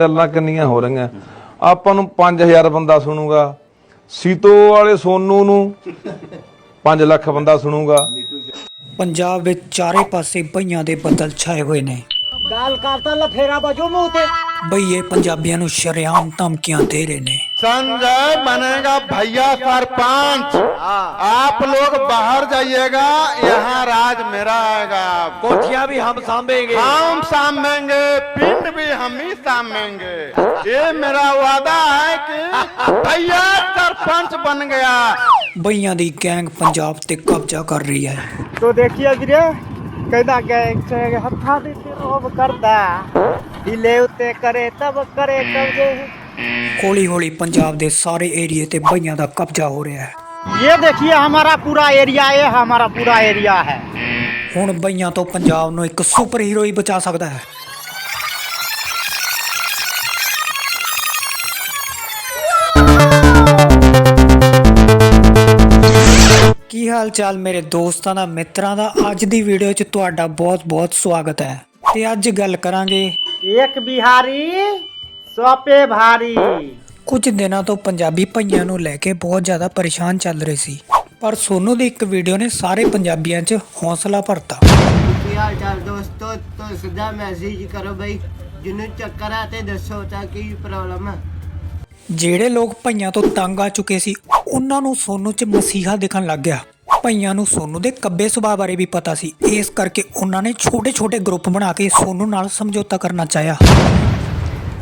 ਗੱਲਾਂ ਕਿੰਨੀਆਂ ਹੋ ਰਹੀਆਂ। ਆਪਾਂ ਨੂੰ 5000 ਬੰਦਾ ਸੁਣੂਗਾ। ਸੀਤੋ ਵਾਲੇ ਸੋਨੂ ਨੂੰ 5 ਲੱਖ ਬੰਦਾ ਸੁਣੂਗਾ। ਪੰਜਾਬ ਵਿੱਚ ਚਾਰੇ ਪਾਸੇ ਬਈਆਂ ਦੇ ਬੱਦਲ ਛਾਏ ਹੋਏ ਨੇ। ਗਾਲ ਕਰਤਾ ਲਫੇਰਾ ਬਾਜੂ ਮੂੰਹ ਤੇ ਬਈ ਇਹ ਪੰਜਾਬੀਆਂ ਨੂੰ ਸ਼ਰਿਆਮ ਧਮਕੀਆਂ ਦੇ ਰਹੇ ਨੇ संजय बनेगा भैया सरपंच आप लोग बाहर जाइएगा यहाँ राज मेरा आएगा आपको कोठिया भी हम सामवेंगे हम सामेंगे पिंड भी हम ही सामेंगे ये मेरा वादा है कि भैया सरपंच बन गया बइयां ਦੀ ਗੈਂਗ ਪੰਜਾਬ ਤੇ ਕਬਜ਼ਾ ਕਰ ਰਹੀ ਹੈ ਤੋ ਦੇਖਿਆ ਵੀਰੇ ਕਹਿੰਦਾ ਗੈਂਗ ਚ ਹੱਥਾਂ ਦੇ ਤੇ ਰੋਬ ਕਰਦਾ ਢਿਲੇ ਉੱਤੇ ਕਰੇ ਤਬ ਕਰੇ ਕਬਜੇ ਹੌਲੀ ਹੌਲੀ ਪੰਜਾਬ ਦੇ ਸਾਰੇ ਏਰੀਏ ਤੇ ਬਈਆਂ ਦਾ ਕਬਜ਼ਾ ਹੋ ਰਿਹਾ ਹੈ ये देखिए हमारा पूरा एरिया ये हमारा पूरा एरिया है ਹੁਣ ਬਈਆਂ ਤੋਂ ਪੰਜਾਬ ਨੂੰ ਇੱਕ ਸੁਪਰ ਹੀਰੋ ਹੀ ਬਚਾ ਸਕਦਾ ਹੈ ਕੀ ਹਾਲ ਚਾਲ ਮੇਰੇ ਦੋਸਤਾਂ ਦਾ ਮਿੱਤਰਾਂ ਦਾ? ਅੱਜ ਦੀ ਵੀਡੀਓ 'ਚ ਤੁਹਾਡਾ ਬਹੁਤ-ਬਹੁਤ ਸਵਾਗਤ ਹੈ। ਤੇ ਅੱਜ ਗੱਲ ਕਰਾਂਗੇ ਇੱਕ ਬਿਹਾਰੀ ਸੋਪੇ ਭਾਰੀ। ਕੁਝ ਦਿਨਾਂ ਤੋਂ ਪੰਜਾਬੀ ਭਈਆਂ ਨੂੰ ਲੈ ਕੇ ਬਹੁਤ ਜ਼ਿਆਦਾ ਪਰੇਸ਼ਾਨ ਚੱਲ ਰਹੇ ਸੀ। ਪਰ ਸੋਨੂ ਦੀ ਇੱਕ ਵੀਡੀਓ ਨੇ ਸਾਰੇ ਪੰਜਾਬੀਆਂ 'ਚ ਹੌਸਲਾ ਭਰਤਾ। ਕੀ ਹਾਲ ਚਾਲ ਦੋਸਤੋ? ਤੋ ਸਿੱਧਾ ਮੈਸੇਜ ਕਰੋ ਬਈ। ਜਿਹਨੂੰ ਚੱਕਰ ਆ ਤੇ ਦੱਸੋ ਤਾਂ ਕੀ ਪ੍ਰੋਬਲਮ ਆ। ਜਿਹੜੇ ਲੋਕ ਭਈਆਂ ਤੋਂ ਤੰਗ ਆ ਚੁੱਕੇ ਸੀ ਉਹਨਾਂ ਨੂੰ ਸੋਨੂ 'ਚ ਮਸੀਹਾ ਦਿਖਣ ਲੱਗ ਗਿਆ ਭਈਆਂ ਨੂੰ ਸੋਨੂ ਦੇ ਕੱਬੇ ਸੁਭਾਅ ਬਾਰੇ ਵੀ ਪਤਾ ਸੀ ਇਸ ਕਰਕੇ ਉਹਨਾਂ ਨੇ ਛੋਟੇ-ਛੋਟੇ ਗਰੁੱਪ ਬਣਾ ਕੇ ਸੋਨੂ ਨਾਲ ਸਮਝੌਤਾ ਕਰਨਾ ਚਾਹਿਆ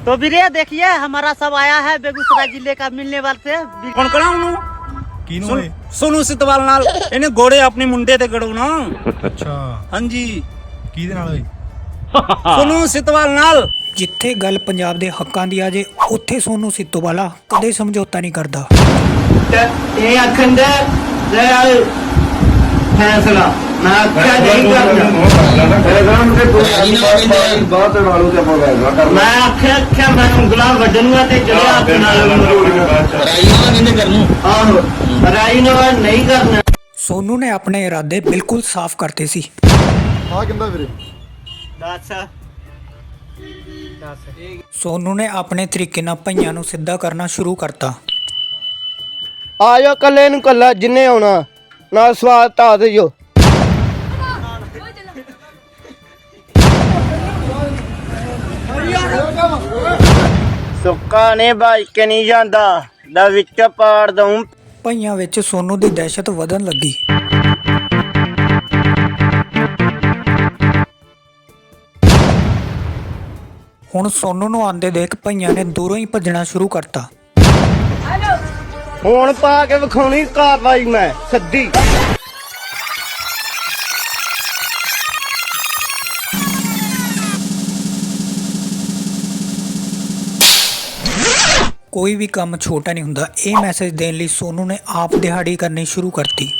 तो वीरे देखिए हमारा सब आया है बेगूसराय जिले का मिलने वाले से ਕੌਣ ਕਰਾਂ ਉਹਨੂੰ ਕਿਨੂੰ ਓਏ ਸੋਨੂ ਸਿਤਵਾਲ ਨਾਲ ਇਹਨੇ ਗੋੜੇ ਆਪਣੇ ਮੁੰਡੇ ਤੇ ਗੜੋ ਨਾ ਅੱਛਾ ਹਾਂਜੀ ਕਿਹਦੇ ਨਾਲ ਓਏ ਸੋਨੂ ਸਿਤਵਾਲ ਨਾਲ ਜਿੱਥੇ ਗੱਲ ਪੰਜਾਬ ਦੇ ਹੱਕਾਂ ਦੀ ਆ ਜੇ ਉੱਥੇ ਸੋਨੂ ਸਿੱਤੋ ਵਾਲਾ ਕਦੇ ਸਮਝੌਤਾ ਨਹੀਂ ਕਰਦਾ ਤੇ ਅਖੰਡ ਜੈ ਫੈਸਲਾ। ਮੈਂ ਆਖਿਆ ਨਹੀਂ ਕਰਨਾ। ਪੈਗਾਮ ਵਾਲੂ ਤੇ ਪੈਗਾਮ ਕਰਨਾ। ਮੈਂ ਆਖਿਆ ਆਖਿਆ ਮੈਂ ਉਂਗਲਾਂ ਵੱਢਣੀਆਂ ਤੇ ਜਿਹੜੇ ਹੱਥ ਨਾਲ ਰਾਈ ਨਾਲ ਨਹੀਂ ਕਰਨਾ। ਸੋਨੂ ਨੇ ਆਪਣੇ ਇਰਾਦੇ ਬਿਲਕੁਲ ਸਾਫ਼ ਕਰਤੇ ਸੀ। ਆ ਕਿੰਦਾ ਵੀਰੇ? ਦੱਸ। ਸੋਨੂ ਨੇ ਆਪਣੇ ਤਰੀਕੇ ਨਾਲ ਭਈਆਂ ਨੂੰ ਸਿੱਧਾ ਕਰਨਾ ਸ਼ੁਰੂ ਕਰਤਾ। ਆਜੋ ਕੱਲੇ ਨੂੰ ਕੱਲਾ ਜਿੰਨੇ ਆਉਣਾ ਨਾਲ ਸਵਾਦ ਧਾ ਦਿਓ ਸੁੱਕਾ ਨੇ ਬਾਈ ਕੇ ਨਹੀਂ ਜਾਂਦਾ? ਦਾ ਵਿੱਚ ਪਾੜ ਦਊਂ। ਭਈਆਂ ਵਿੱਚ ਸੋਨੂ ਦੀ ਦਹਿਸ਼ਤ ਵਧਣ ਲੱਗੀ। ਹੁਣ ਸੋਨੂ ਨੂੰ ਆਂਦੇ ਦੇਖ ਭਈਆਂ ਨੇ ਦੂਰੋਂ ਹੀ ਭੱਜਣਾ ਸ਼ੁਰੂ ਕਰਤਾ। ਹੁਣ ਪਾ ਕੇ ਵਿਖਾਉਣੀ ਕਾਰਵਾਈ ਮੈਂ ਸੱਦੀ ਕੋਈ ਵੀ ਕੰਮ ਛੋਟਾ ਨਹੀਂ ਹੁੰਦਾ। ਇਹ ਮੈਸੇਜ ਦੇਣ ਲਈ ਸੋਨੂ ਨੇ ਆਪ ਦਿਹਾੜੀ ਕਰਨੀ ਸ਼ੁਰੂ ਕਰਤੀ।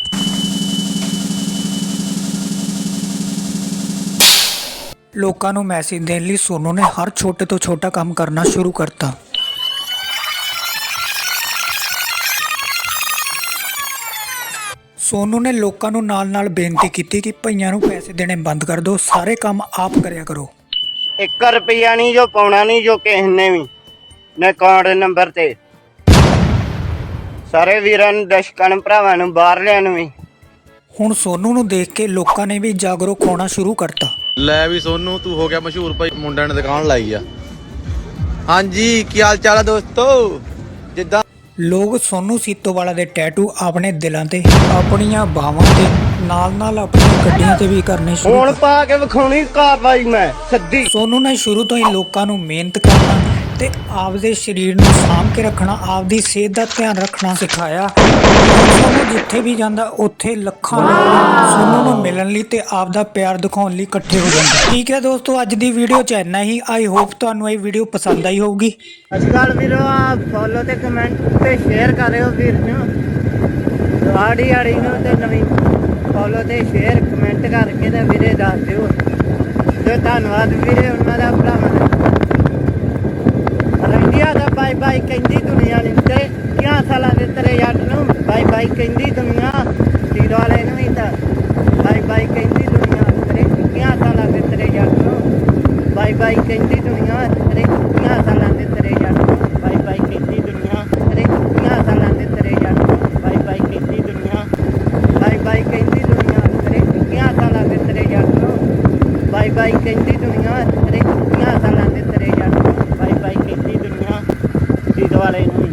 ਲੋਕਾਂ ਨੂੰ ਮੈਸੇਜ ਦੇਣ ਲਈ ਸੋਨੂ ਨੇ ਹਰ ਛੋਟੇ ਤੋਂ ਛੋਟਾ ਕੰਮ ਕਰਨਾ ਸ਼ੁਰੂ ਕਰਤਾ। ਸੋਨੂ ਨੇ ਲੋਕਾਂ ਨੂੰ ਨਾਲ-ਨਾਲ ਬੇਨਤੀ ਕੀਤੀ ਕਿ ਭਈਆਂ ਨੂੰ ਪੈਸੇ ਦੇਣੇ ਬੰਦ ਕਰ ਦਿਓ ਸਾਰੇ ਕੰਮ ਆਪ ਕਰਿਆ ਕਰੋ। 1 ਰੁਪਿਆ ਨਹੀਂ ਜੋ ਪਾਉਣਾ ਨਹੀਂ ਜੋ ਕਿਸੇ ਨੇ ਵੀ ਨੇ ਅਕਾਊਂਟ ਨੰਬਰ ਤੇ। ਸਾਰੇ ਵੀਰਾਂ ਨੂੰ ਦਰਸ਼ਕਾਂ ਨੂੰ ਭਰਾਵਾਂ ਨੂੰ ਬਾਹਰਲਿਆਂ ਨੂੰ ਵੀ। ਹੁਣ ਸੋਨੂ ਨੂੰ ਦੇਖ ਕੇ ਲੋਕਾਂ ਨੇ ਵੀ ਜਾਗਰੂਕ ਹੋਣਾ ਸ਼ੁਰੂ ਕਰਤਾ। ਲੈ ਵੀ ਸੋਨੂੰ ਤੂੰ ਹੋ ਗਿਆ ਮਸ਼ਹੂਰ ਭਾਈ ਮੁੰਡਿਆਂ ਨੇ ਦੁਕਾਨ ਲਾਈ ਆ। ਹਾਂਜੀ ਕੀ ਹਾਲ ਚਾਲ ਆ ਦੋਸਤੋ? ਜਿੱਦਾਂ ਲੋਕ ਸੋਨੂ ਸੀਤੋਵਾਲਾ ਦੇ ਟੈਟੂ ਆਪਣੇ ਦਿਲਾਂ ਤੇ ਆਪਣੀਆਂ ਬਾਹਾਂ ਤੇ ਨਾਲ-ਨਾਲ ਆਪਣੀਆਂ ਗੱਡੀਆਂ ਤੇ ਵੀ ਕਰਨੇ ਸ਼ੁਰੂ ਹੁਣ ਪਾ ਕੇ ਵਿਖਾਉਣੀ ਕਾਰਵਾਈ ਮੈਂ ਸੱਦੀ ਸੋਨੂ ਨੇ ਸ਼ੁਰੂ ਤੋਂ ਹੀ ਲੋਕਾਂ ਨੂੰ ਮਿਹਨਤ ਕਰਨਾ ਤੇ ਆਪਦੇ ਸਰੀਰ ਨੂੰ ਸਾਂਭ ਕੇ ਰੱਖਣਾ, ਆਪਦੀ ਸਿਹਤ ਦਾ ਧਿਆਨ ਰੱਖਣਾ ਸਿਖਾਇਆ। ਸੋਨੂ ਜਿੱਥੇ ਵੀ ਜਾਂਦਾ, ਉੱਥੇ ਲੱਖਾਂ ਲੋਕ ਸੋਨੂ ਨੂੰ ਮਿਲਣ ਲਈ ਤੇ ਆਪਦਾ ਪਿਆਰ ਦਿਖਾਉਣ ਲਈ ਇਕੱਠੇ ਹੋ ਜਾਂਦੇ ਠੀਕ ਹੈ ਦੋਸਤੋ, ਅੱਜ ਦੀ ਵੀਡੀਓ ਚ ਇੰਨਾ ਹੀ। ਆਈ ਹੋਪ ਤੁਹਾਨੂੰ ਇਹ ਵੀਡੀਓ ਪਸੰਦ ਆਈ ਹੋਊਗੀ। ਅੱਜਕੱਲ ਵੀਰੋ ਆ ਫੋਲੋ ਤੇ ਕਮੈਂਟ ਤੇ ਸ਼ੇਅਰ ਕਰਿਓ ਵੀਰ ਨੂੰ। ਆੜੀ ਆੜੀ ਨੂੰ ਤੇ ਨਵੀਂ ਫੋਲੋ ਤੇ ਸ਼ੇਅਰ ਕਮੈਂਟ ਕਰਕੇ ਤੇ ਵੀਰੇ ਦੱਸ ਦਿਓ। ਤੇ ਧੰਨਵਾਦ ਵੀਰੇ, ਉਹਨਾਂ ਦਾ ਭਰਾਵਾਂ ਦਾ। ਇੰਡੀਆ ਦਾ ਬਾਈ ਬਾਈ ਕਹਿੰਦੀ ਦੁਨੀਆ ਨੇ ਤੇ ਕਿਆ ਸਾਲਾਂ ਦੇ ਤੇਰੇ ਯਾਰ ਨੂੰ? ਬਾਈ ਬਾਈ ਕਹਿੰਦੀ ਦੁਨੀਆ ਸੀਡ ਵਾਲੇ ਨੂੰ ਹੀ ਤਾਂ। ਬਾਈ ਬਾਈ ਕਹਿੰਦੀ ਦੁਨੀਆ ਤੇਰੇ, ਕਿਆ ਸਾਲਾਂ ਦੇ ਤੇਰੇ ਯਾਰ ਨੂੰ? ਬਾਈ ਬਾਈ ਕਹਿੰਦੀ ਦੁਨੀਆ ਤੇਰੇ ਚੁੱਕੀਆਂ ਸਾਲਾਂ ਦੇ ਤੇਰੇ ਜੱਟ ਨੂੰ? ਬਾਈ ਬਾਈ ਕਹਿੰਦੀ ਦੁਨੀਆ ਤੇਰੇ ਚੁੱਕੀਆਂ ਸਾਲਾਂ ਦੇ ਤੇਰੇ ਜੱਟ ਨੂੰ? ਬਾਈ ਬਾਈ ਕਹਿੰਦੀ ਦੁਨੀਆ, ਬਾਈ ਬਾਈ ਕਹਿੰਦੀ ਦੁਨੀਆ ਤੇਰੇ ਚੁੱਕੀਆਂ ਸਾਲਾਂ ਦੇ ਤੇਰੇ ਜੱਟ ਨੂੰ? ਬਾਈ ਬਾਈ ਕਹਿੰਦੀ ਦੁਨੀਆ ਤੇਰੇ ਚੁੱਕੀਆਂ ਸਾਲਾਂ